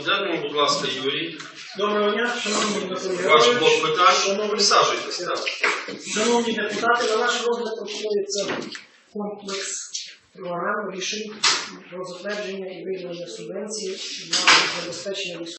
денному, будь ласка, Юрій. Доброго дня, шановні депутати. Ваш блок питань. шановні, Присаджуйтесь. так. шановні депутати, на ваш розгляд пропонується комплекс програм рішень про затвердження і виділення субвенції на забезпечення військових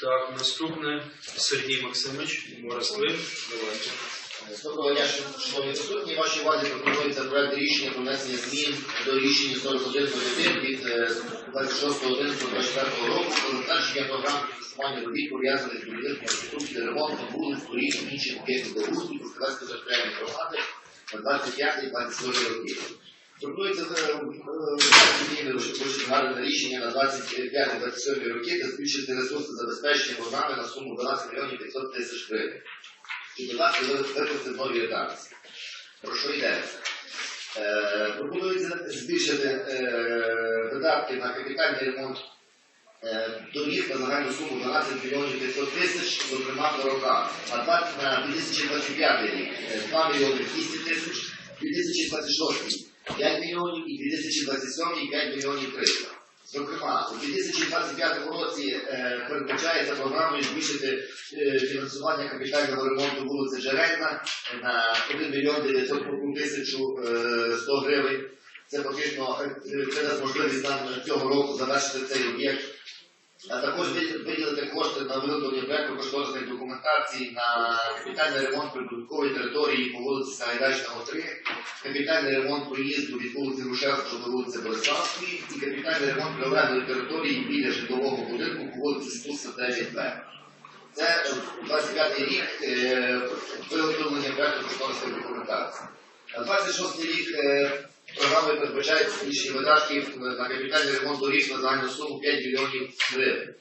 Так, наступне Сергій Максимович, Морозвин. Давайте. Доброго дня, шановні присутні. Вашій увазі пропонується проект рішення про внесення змін до рішення 4101 від е, 26.11.24 року про затвердження програм фінансування робіт пов'язаних з будівництвом реконструкції, ремонтом вулиць, доріг, інших об'єктів благоустрою Трускавецької територіальної громади на 25-27 роки. Пропонується е, е, до гарне рішення на 25-27 роки та збільшити ресурси забезпечення програми на суму 12 мільйонів 500 тисяч гривень. І, будь ласка, ви нові редакції. Про що йдеться? Е, пропонується збільшити е, видатки на капітальний ремонт е, доріг на загальну суму 12 мільйонів 500 тисяч, зокрема дорога. На 20 на 2025 рік е, 2 мільйони 200 тисяч, 2026 5 мільйонів і 2027 5 мільйонів 300. Зокрема, у 2025 році е, передбачається програмою збільшити е, фінансування капітального ремонту вулиці Джерельна на 1 мільйон 901 тисячу е, 100 гривень. Це фактично е, це дасть можливість нам цього року завершити цей об'єкт. А також виділити кошти на виготовлення проекту кошторисної документації на капітальний ремонт прибуткової території по вулиці Сагайдачного 3, капітальний ремонт проїзду від вулиці Грушевського до вулиці Бориславської і капітальний ремонт прилеглої території біля житлового будинку по вулиці Стуса 9Б. Це 25 рік е, виготовлення проекту кошторисної документації. На 26 рік е, програмою передбачається збільшення видатків на капітальний ремонт доріг на загальну суму 5 мільйонів гривень.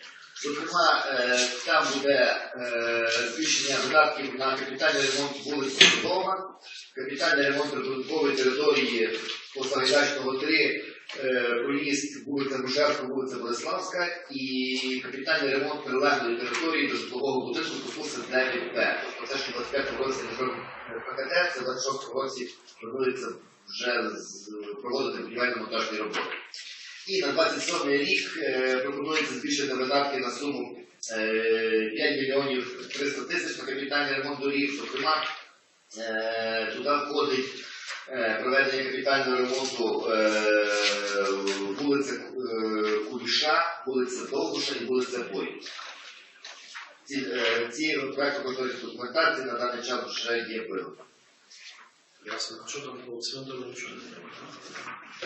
Зокрема, е, там буде е, збільшення видатків на капітальний ремонт вулиці Дома, капітальний ремонт прибудинкової території по 3, е, проїзд вулиця Грушевська, вулиця Болеславська і капітальний ремонт прилеглої території до житлового будинку курсу 9П. Тобто це, що в 25 році не ПКТ, це в 26 році планується вже проводити будівельно-монтажні роботи. І на 27 рік е, пропонується збільшити видатки на суму е, 5 мільйонів 300 тисяч на капітальний ремонт доріг. Зокрема, е, туди входить е, проведення капітального ремонту е, вулиця е, Куліша, вулиця Довбуша і вулиця Бой. Ці, проєкти кошторисної документації на даний час вже є виготовлені. Ясно. А що там по центру нічого не треба?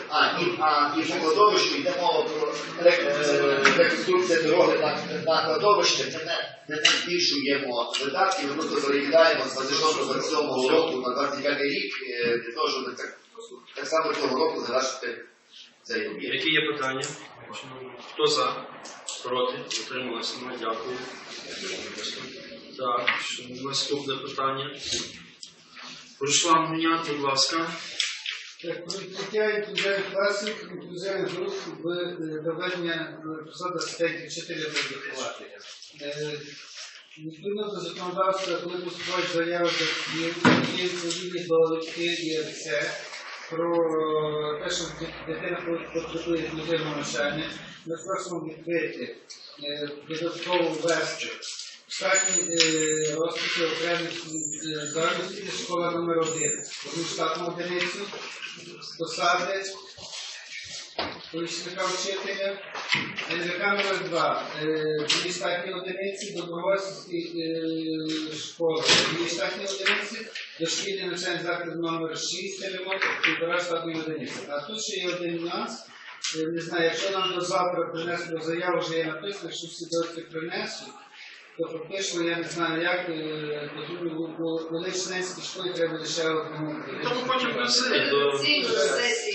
А, і, а, і по кладовищу йде мова про рек- е, реконструкція дороги на, на кладовище. Це не, не не збільшуємо видатки, ми просто переїдаємо з 26-27 року на 25 рік е, для того, щоб так, так само цього року завершити цей об'єкт. Які є питання? Хто за? Проти? Утрималися? Дякую. Так, наступне питання. Руслан Гуняк, ласка. Так, Прийняття інклюзивних класів, інклюзивних груп е, доведення е, посад асистентів вчителя та вихователя. Е, Відповідно до законодавства, коли поступають заяви батьків, є відповідні довідки і РЦ про те, що дитина потребує інклюзивного навчання, ми просимо відкрити е, додатково ввести штатні е, розписи окремих е, школа номер 1 одну штатну одиницю, посади помічника вчителя, НВК номер 2 дві штатні одиниці, добровольські е, школи, дві штатні одиниці, дошкільний навчальний заклад номер 6 ремонт, півтора штатної одиниці. А тут ще є один нюанс. Е, Не знаю, якщо нам до завтра принесли заяву, вже є написано, що всі довідки принесуть, то фактично я не знаю, як е, бо вони в членській школі треба лише одному. Тому потім до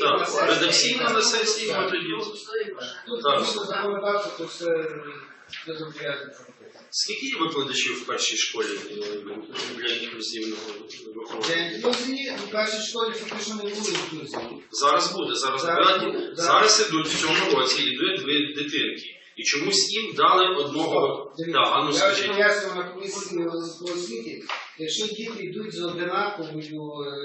так, редакційно на сесії ми тоді. Тут просто законодавство, то все не. Скільки є викладачів в першій школі е, для інклюзивного виховання? інклюзії у першій школі фактично не було інклюзії. Зараз буде, зараз Зараз ідуть в цьому році, ідуть дві дитинки. І чомусь їм дали одного. Так, а ну я вже скажіть. пояснював на комісії по освіті, якщо діти йдуть з одинаковою е,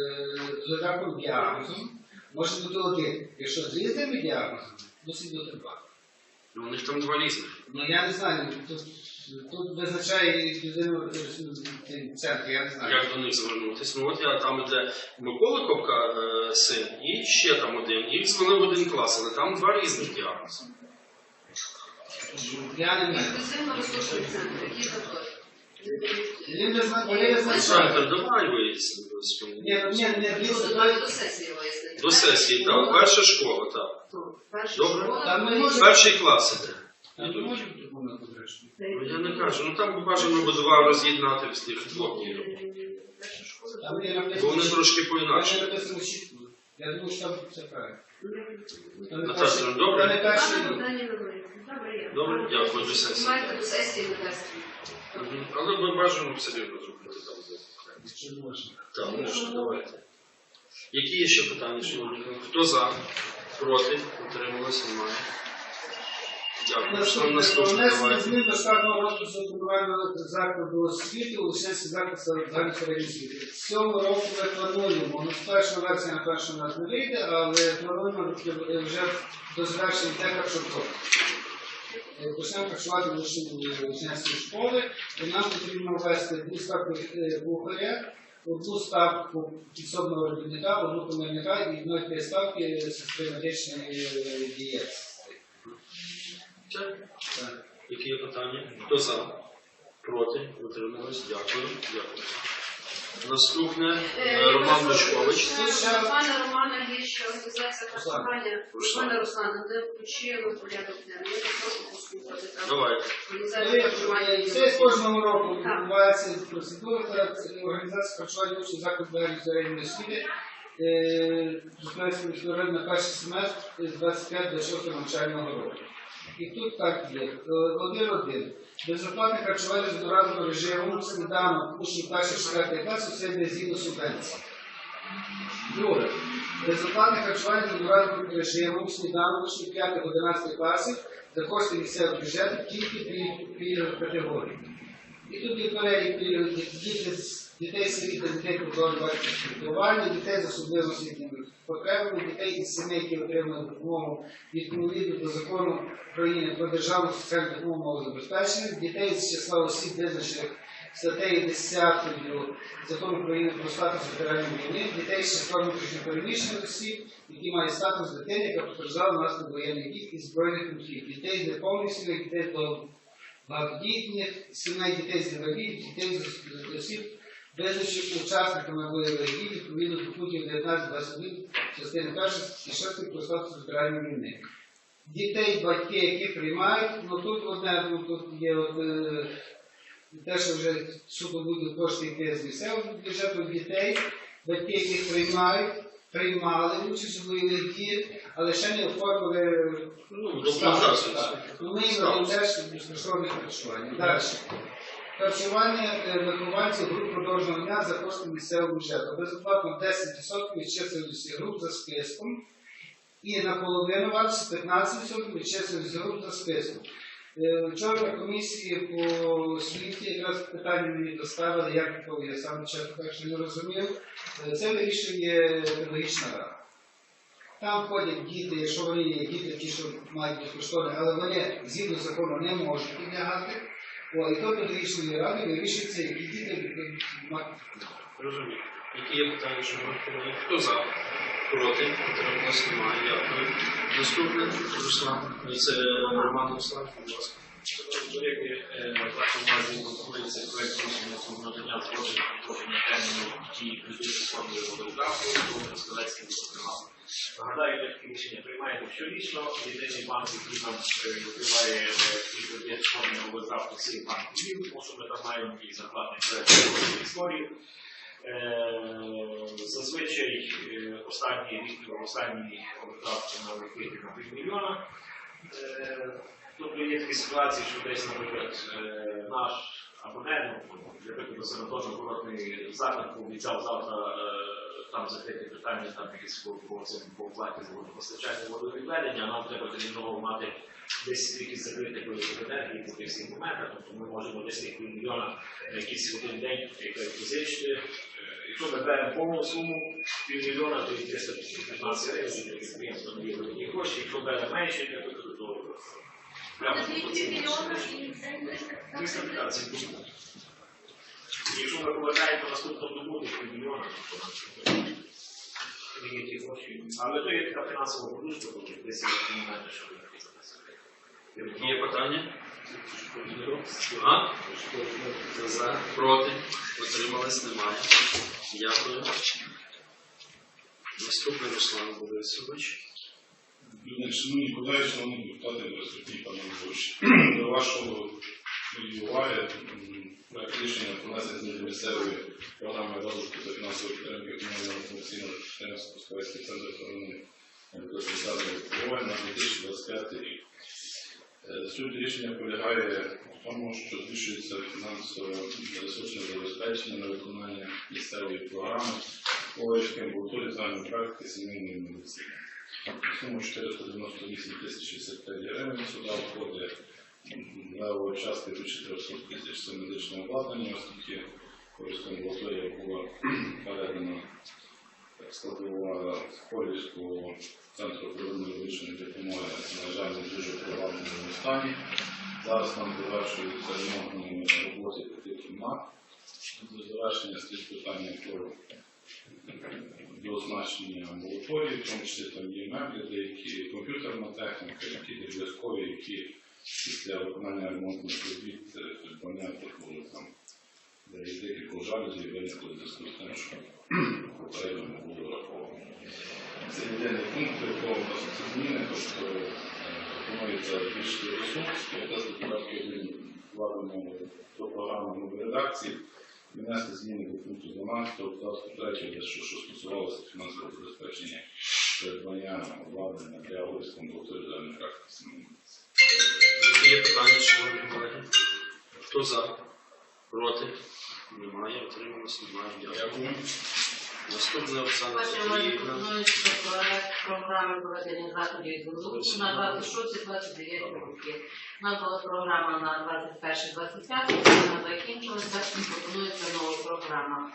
з однаковим діагнозом, може бути один. Якщо з різними діагнозами, мусить бути два. Ну, у них там два різних. Ну я не знаю, тут, тут визначає інклюзивний центр, я не знаю. Як до них звернутися? Ну от я там іде Микола Копка е, син, і ще там один. Їх звели в один клас, але там два різних діагнози. Я не знаю. Інклюзивно-ресурсний центр, який там. Він не знає, вони не знають. Олександр, давай вияснимо. Ні, ну, ні, ні, дійсно, до- сесії вияснити. До сесії, так. Перша школа, так. Добре. Перший клас іде. Не. Ну, Я не кажу, ну там бажано будував роз'єднати в є Бо вони трошки по-інакше. Я думаю, що там все правильно. Наташа, ну, добре? не перший. Добре, дякую, до сесії. Маєте до сесії навести. Мгм. Але ми бажаємо все рівно зробити там. за- Чи можна? Так, можна, давайте. Які є ще питання, шановні? Хто за? Проти? Утрималися? Немає. Дякую. Що Наступне наступне? Внесення змін до штатного розпису комунального закладу освіти у Лишенський заклад загальної освіти. З цього року ми плануємо, ну, перша версія на першу нас не вийде, але плануємо вже до завершення те харчового. Почнемо харчувати в Лишенській школи, і нам потрібно ввести дві ставки е, кухаря, одну ставку підсобного робітника, одну комельника і 0,5 ставки сестри медичної е, дієтсестри. Все? Так. Які є питання? Хто за? Проти? Утримались? Дякую. Дякую. Наступне е, Роман Бучкович. Пане Романе, є ще організація. Руслан. Пане Руслане, де включили в порядок денний. Я прошу послухати. там. Організація. Це з кожного року відбувається процедура та організація харчування учнів закладу середньої освіти. Розповідається міжнародний на перший семестр з 25 до 6 навчального року. І тут так є. Е, Один-один. Безоплатне харчування з одноразовим режимом сніданок учнів перших 4 класу це йде згідно субвенції. Друге. Безоплатне харчування з одноразовим режимом сніданок учнів 5-11 класів за кошти місцевого бюджету тільки пільг- пільгових категорій. І тут є перелік діти з дітей сиріт та дітей батьківського піклування, дітей з особливо освітніми потребами, дітей із сімей, які отримали допомогу відповідно до закону України про державну соціальну допомогу малозабезпечених, дітей з числа осіб, визначених статтею 10 закону України про статус ветеранів війни, дітей з числа внутрішньопереміщених осіб, які мають статус дитини, яка постраждала внаслідок воєнних дій і збройних конфліктів, дітей з неповних сімей, дітей до багатодітних сімей, дітей з інвалідів, дітей з осіб, визначених учасниками бойових дій відповідно до пунктів 19-21 частини 1 і 6 про статус ветеранів війни. Дітей, батьки, які приймають, ну тут одне, ну, тут є от, е, те, що вже суто будуть кошти йти з місцевого бюджету дітей, батьки, яких приймають, приймали участь у бойових діях, але ще не оформили Ну, документацію. Ну, Ми їм теж безкоштовне харчування. Далі. Харчування е, вихованців груп продовженого дня за кошти місцевого бюджету. Безоплатно 10% від чисельності груп за списком. І наполовину вартості 15% від чисельності груп за списком. Е, Вчора комісії по освіті якраз питання мені доставили, як я сам чесно так не розумів. Е, Це вирішує педагогічна рада. Там ходять діти, якщо вони є діти, ті, що мають безкоштовне, але вони згідно закону не можуть підлягати. О, і то педагогічної ради вирішується, які діти мають. Розумію. Які є питання, колеги? Хто за? Проти? Утрималися? Немає. Дякую. Наступне Руслан. Це Роман Руслан, будь ласка. Колеги, вашій увазі готується проект рішення про надання згоди на терміну дії кредиту фонду водографу до Скалецької програми. Нагадаю, таке рішення приймаємо щорічно. Єдиний банк, який нам е, відкриває е, такий кредит фонду водографу, це банк Львів, тому ми там маємо і зарплатний проект історії. Е, Зазвичай е, останній рік, останній overdraft на вихід на півмільйона. Е, Тобто є такі ситуації, що десь, наприклад, наш абонент, для прикладу, санаторно курортний заклад пообіцяв завтра там закрити питання там якісь по, оплаті за водопостачання водовідведення, нам треба терміново мати десь якісь закриті енергії по тих всіх моментах, тобто ми можемо десь тих мільйона на якийсь один день позичити. Е, Якщо ми беремо повну суму півмільйона, то і 315 гривень, для підприємства не є великі гроші. Якщо беремо менше, то- то прямо Місто 15 Якщо ми повертаємо по наступному добу, то це гроші. Але то є така фінансова подушка, тобто десь є документи, що ви записали. Які є питання? А? За, проти, утримались, немає. Дякую. Наступний Руслан Борисович. Шановні колеги, шановні депутати, пане Григорович, до вашого уваги проект рішення про внесення до місцевої програми розвитку та фінансової підтримки комунального інформаційного підприємства Пускавецький центр охорони екологічної впливає на 2025 рік. Е, Суть рішення полягає в тому, що збільшується фінансове ресурсне забезпечення на виконання місцевої програми Ковальської амбулаторії загальної практики сімейної медицини. Суму 498 тисяч 65 гривень сюди входить частка до 400 тисяч це медичне обладнання, оскільки Ковальська амбулаторія була передана складова Ковальського центру первинної медичної допомоги, на жаль, не дуже привабливому стані. Зараз нам завершуються ремонтні роботи таких кімнат. До завершення стоїть питання про до амбулаторії, в тому числі там є меблі, деякі комп'ютерна техніка, які є які після виконання ремонтних робіт е, придбання такого там, де є декілька жалюзів виникли в зв'язку з тим, що попередньо не було враховано. Це єдиний пункт, якого вносяться зміни, тобто е, пропонується збільшити ресурс, протести порядку вкладення до програми нової редакції, внести зміни до пункту 12 абзацу 3, що, що стосувалося фінансового забезпечення придбання обладнання для Олівського амбулаторії загальної практики. Які є питання, шановні колеги? Хто за? Проти? Немає, утримались, немає. Дякую. Наступне увазі Сергіївна. пропонується проект програми проведення заходів з озвучу на 26-29 роки. У нас була програма на 21-25, вона закінчилася, і пропонується нова програма.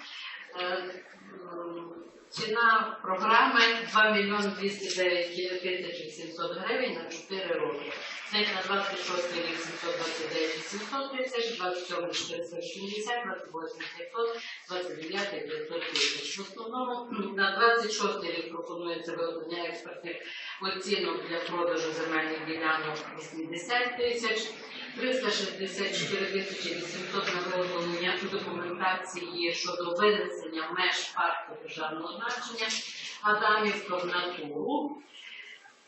Ціна програми 2 мільйони 209 тисяч 800 гривень на 4 роки. Це на 26 рік 729 800 тисяч, 27 470, 28 500, 29 500 тисяч. В основному на 26 рік пропонується вироблення експертних оцінок для продажу земельних ділянок 80 тисяч, 364 тисячі 800 на виготовлення документації щодо винесення меж парку державного значення Адамівка в натуру.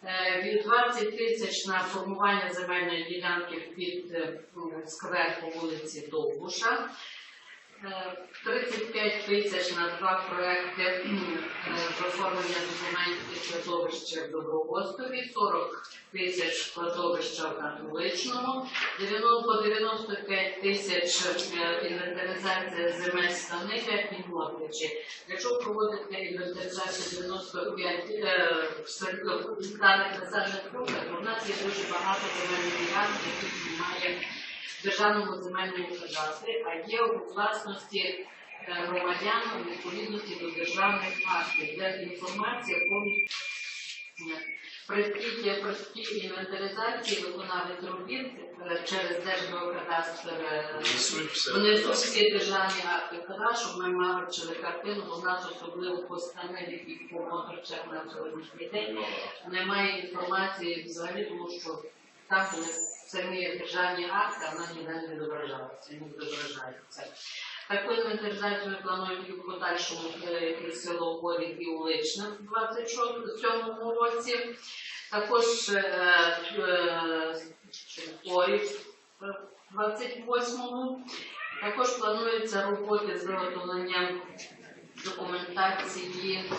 Е, Від 20 тисяч на формування земельної ділянки під сквер по вулиці Довбуша. Е, 35 тисяч на два проекти м, е, з оформлення документів кладовища в Добровостові, 40 тисяч кладовища в Католичному, 90 по 95 тисяч е, інвентаризація земель Станика і Мотичі. Якщо проводити інвентаризацію 95 е, даних населених пунктах, то в нас є дуже багато земельних ділянок, яких немає в державному земельному кадастрі, а є у власності е, громадян у відповідності до державних актів, де інформація повністю при такій простій інвентаризації виконавець робіт е, через Держгеокадастр е, Внесуть всі державні акти када, щоб ми мали бачили картину, бо в нас особливо по станелі і по моторчах на сьогоднішній день. Немає інформації взагалі, тому що там були самі державні акти, вона ніде не відображалася, не відображається. Таку інвентаризацію ми плануємо і в подальшому е, і село Горів і Уличне в 27 році. Також е, е, Горів в 28-му. Також плануються роботи з виготовленням документації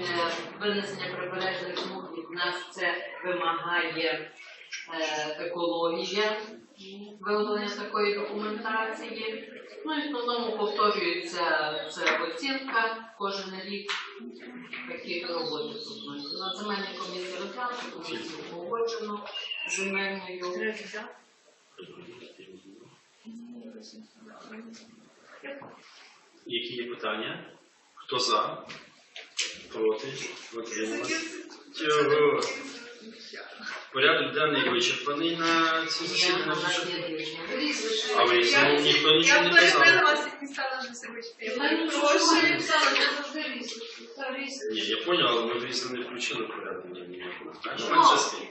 е, винесення прибережних смуг від нас це вимагає е, екологія виготовлення такої документації. Ну і в основному повторюється це оцінка кожен рік такі роботи пропонуються. На земельній комісії розглянуто, комісію погоджено земельною. Які є питання? Хто за? Проти? Утримались? Цього. Порядок денний вичерпаний на цьому засіданні. А ви знову ніхто нічого не писав. Ні, я понял, але ми різно не включили порядок денний. Ну, так що ну, менше спільно.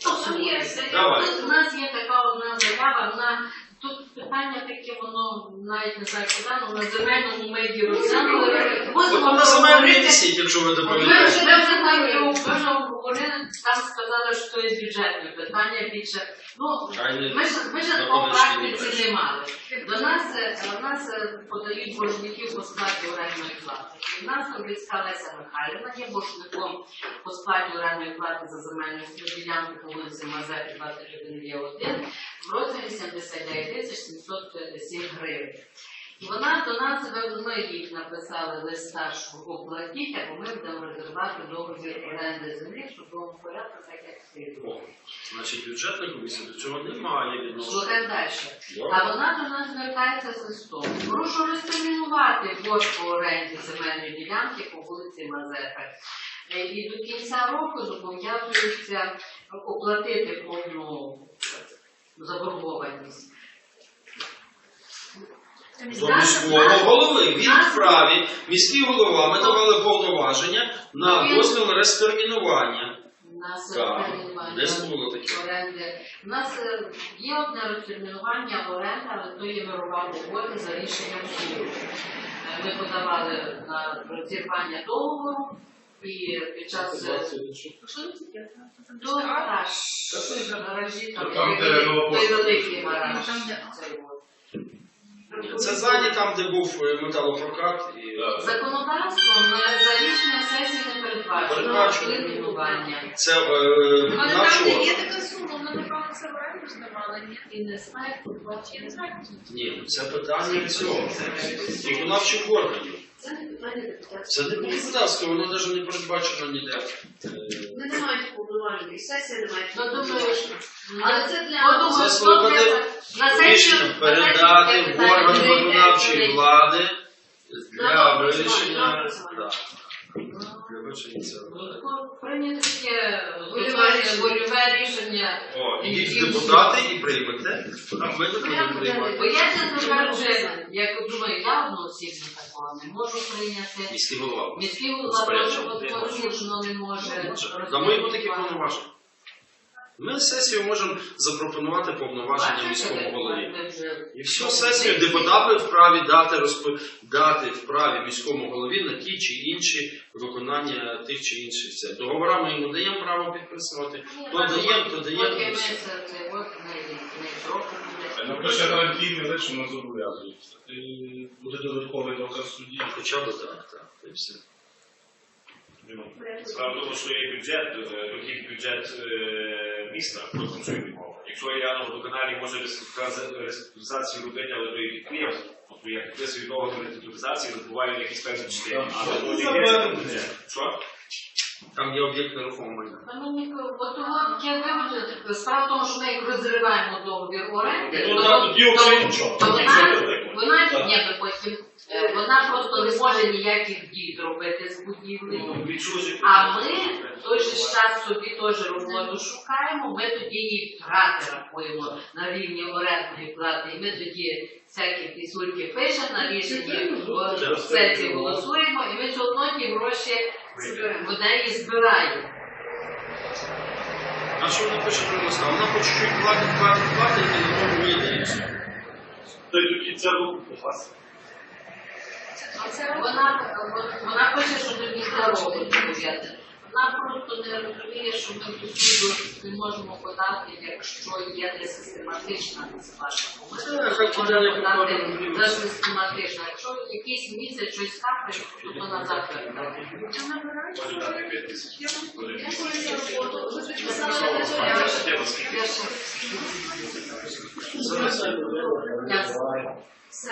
У нас є така одна заява, вона це питання таке, воно навіть не знаю, куди, але на земельному меді розглянули. От на земельній висіть, якщо ви Ми доповідаєте. вже ми вже так його обговорили, там сказали, що є бюджетне питання більше. Ну, ми ж ми ж по такого помічні практиці не мали. До нас е, до нас е, подають боржників по сплаті орендної плати. У нас Робіцька Леся Михайлівна є боржником по сплаті орендної плати за земельну ділянку по вулиці Мазепі 21 є 1 в розмірі 79 тисяч 707 гривень. Вона до нас, ми їй написали листа, що оплатіть, або ми будемо розірвати договір оренди землі в судовому порядку, так як слідує. Значить, бюджетна комісія до цього не має відношення. Слухай далі. А вона до нас звертається з листом. Прошу розтермінувати борг по оренді земельної ділянки по вулиці Мазепи. Е, І до кінця року зобов'язуються оплатити повну заборгованість. До міського голови він вправі, міський голова, ми давали повноваження на дозвіл розтермінування. У нас Так, десь було таке. оренди. У нас е, є одне розтермінування оренди, але то є мирова угода за рішенням суду. Е, Ми подавали на розірвання договору і під час е, до гараж. Гаражі там Там, той великий гараж. Це ззаді там, де був е, металопрокат і Законодавством на за рішенням сесії не передбачено Передбачено. це е, на там є така сума, ні? І не знаю, хто Я не знаю. Ні, це питання цього. Виконавчих органів. Це не питання. Це не депутатське, воно навіть не передбачено ніде. Вони не мають повноважень, і сесія не має Ну, думаю, повноважень. Але це для- Це слухати Рішення передати в орган виконавчої влади для вирішення. Ну, Прийняти Вольове вольове рішення. О, ідіть депутати і приймете, ми не будемо приймати. Бо я це тепер як думаю, я одноосібно такого не можу прийняти. Міський голова. Міський голова теж одноосібно не може. Дамо йому такі повноваження. Ми сесію можемо запропонувати повноваження міському голові. І всю сесію депутати вправі дати розп... дати вправі міському голові на ті чи інші виконання тих чи інших це. Договора ми йому даємо право підписувати. То даємо, то даємо. Не не Ну, буде. пише гарантійний лише воно зобов'язує. Е, Буде додатковий доказ судді. Хоча б так, так. І все. Справа в тому, що є бюджет, е, дохід бюджет е, міста, про тому, мова. Якщо я на водоканалі може реструктуризацію робити, але то є підприємство, тобто я підписую договір реструктуризації, забуваю якісь певні. Але Ну, то не забавно. є бюджет. Що? Там є об'єкт нерухомого. Вибачте, справа в тому, що ми як розриваємо договір оренди, Ну, то- тоді то- вона, ні, потім е, вона просто не може ніяких дій зробити з будівлею. Ну. А ми в той же час собі теж роботу шукаємо, ми тоді її втрати рахуємо на рівні орендної плати, і ми тоді всякі пісульки пишемо на рішення, в сесії голосуємо, і ми все одно ті гроші в неї збираємо. А що вона хоче приносити? Вона по чуть-чуть платить, платить, платить, і на тому вийде і все. Тоді це руку вас. Вона, вона хоче, щоб тоді здорово пов'язати. Вона просто не розуміє, що ми суду не можемо подати, якщо є не систематична несплата. Ми Це, хай кидає можемо подати попробуємо. систематична. Якщо якийсь місяць щось капає, то то назад передати.